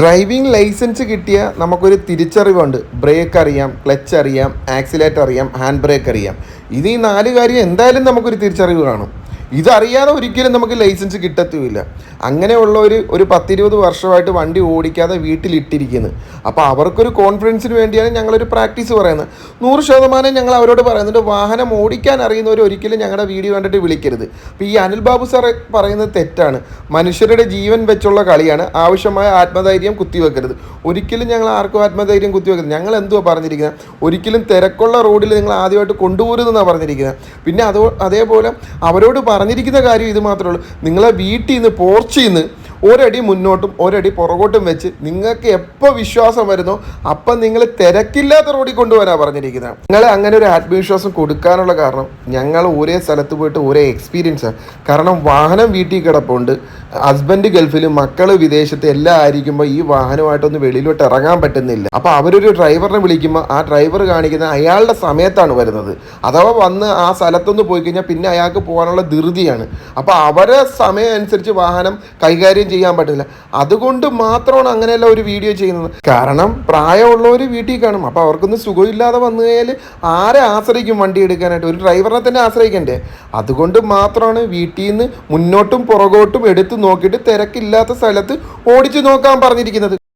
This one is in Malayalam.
ഡ്രൈവിംഗ് ലൈസൻസ് കിട്ടിയ നമുക്കൊരു തിരിച്ചറിവുണ്ട്. ബ്രേക്ക് അറിയാം ക്ലച്ച് അറിയാം ആക്സിലേറ്റർ അറിയാം ഹാൻഡ് ബ്രേക്ക് അറിയാം. ഇത് ഈ നാല് കാര്യം എന്തായാലും നമുക്കൊരു തിരിച്ചറിവ് കാണും. ഇതറിയാതെ ഒരിക്കലും നമുക്ക് ലൈസൻസ് കിട്ടത്തുമില്ല. അങ്ങനെയുള്ള ഒരു ഒരു പത്തിരുപത് വർഷമായിട്ട് വണ്ടി ഓടിക്കാതെ വീട്ടിലിട്ടിരിക്കുന്നത് അപ്പോൾ അവർക്കൊരു കോൺഫിഡൻസിന് വേണ്ടിയാണ് ഞങ്ങളൊരു പ്രാക്ടീസ് പറയുന്നത്. നൂറ് ശതമാനം ഞങ്ങൾ അവരോട് പറയുന്നുണ്ട് വാഹനം ഓടിക്കാൻ അറിയുന്നവർ ഒരിക്കലും ഞങ്ങളുടെ വീഡിയോ കണ്ടിട്ട് വിളിക്കരുത്. അപ്പോൾ ഈ അനിൽ ബാബു സാറ് പറയുന്നത് തെറ്റാണ്. മനുഷ്യരുടെ ജീവൻ വെച്ചുള്ള കളിയാണ്. ആവശ്യമായ ആത്മധൈര്യം കുത്തിവെക്കരുത്. ഒരിക്കലും ഞങ്ങൾ ആർക്കും ആത്മധൈര്യം കുത്തിവെക്കരുത്. ഞങ്ങൾ എന്തുവാ പറഞ്ഞിരിക്കുന്നത് ഒരിക്കലും തിരക്കുള്ള റോഡിൽ നിങ്ങൾ ആദ്യമായിട്ട് കൊണ്ടുപോരുതെന്നാണ് പറഞ്ഞിരിക്കുന്നത് പിന്നെ അതോ അതേപോലെ അവരോട് പറഞ്ഞിരിക്കുന്ന കാര്യം ഇത് മാത്രമേ ഉള്ളൂ. നിങ്ങളെ വീട്ടിൽ നിന്ന് പോർച്ചിൽ നിന്ന് ഒരടി മുന്നോട്ടും ഒരടി പുറകോട്ടും വെച്ച് നിങ്ങൾക്ക് എപ്പോൾ വിശ്വാസം വരുന്നോ അപ്പം നിങ്ങൾ തിരക്കില്ലാത്ത റോഡിൽ കൊണ്ടുവരാൻ പറഞ്ഞിരിക്കുന്നത്. നിങ്ങൾ അങ്ങനെ ഒരു ആത്മവിശ്വാസം കൊടുക്കാനുള്ള കാരണം ഞങ്ങൾ ഒരേ സ്ഥലത്ത് പോയിട്ട് ഒരേ എക്സ്പീരിയൻസ് കാരണം വാഹനം വീട്ടിൽ കിടപ്പുണ്ട്. ഹസ്ബൻഡ് ഗൾഫിൽ മക്കൾ വിദേശത്ത് എല്ലാം ആയിരിക്കുമ്പോൾ ഈ വാഹനമായിട്ടൊന്ന് വെളിയിലോട്ട് ഇറങ്ങാൻ പറ്റുന്നില്ല. അപ്പോൾ അവരൊരു ഡ്രൈവറിനെ വിളിക്കുമ്പോൾ ആ ഡ്രൈവർ കാണിക്കുന്ന അയാളുടെ സമയത്താണ് വരുന്നത്. അഥവാ വന്ന് ആ സ്ഥലത്തൊന്ന് പോയി കഴിഞ്ഞാൽ പിന്നെ അയാൾക്ക് പോകാനുള്ള ധൃതിയാണ്. അപ്പോൾ അവരെ സമയം അനുസരിച്ച് വാഹനം കൈകാര്യം ചെയ്യാൻ പറ്റില്ല അതുകൊണ്ട് മാത്രമാണ് അങ്ങനെയല്ല ഒരു വീഡിയോ ചെയ്യുന്നത്. കാരണം പ്രായമുള്ളവർ വീട്ടിൽ കാണും. അപ്പോൾ അവർക്കൊന്നും സുഖമില്ലാതെ വന്നു കഴിഞ്ഞാൽ ആരെ ആശ്രയിക്കും വണ്ടി എടുക്കാനായിട്ട്? ഒരു ഡ്രൈവറിനെ തന്നെ ആശ്രയിക്കണ്ടേ? അതുകൊണ്ട് മാത്രമാണ് വീട്ടിൽ നിന്ന് മുന്നോട്ടും പുറകോട്ടും എടുത്ത് നോക്കിയിട്ട് തിരക്കില്ലാത്ത സ്ഥലത്ത് ഓടിച്ചു നോക്കാൻ പറഞ്ഞിരിക്കുന്നത്.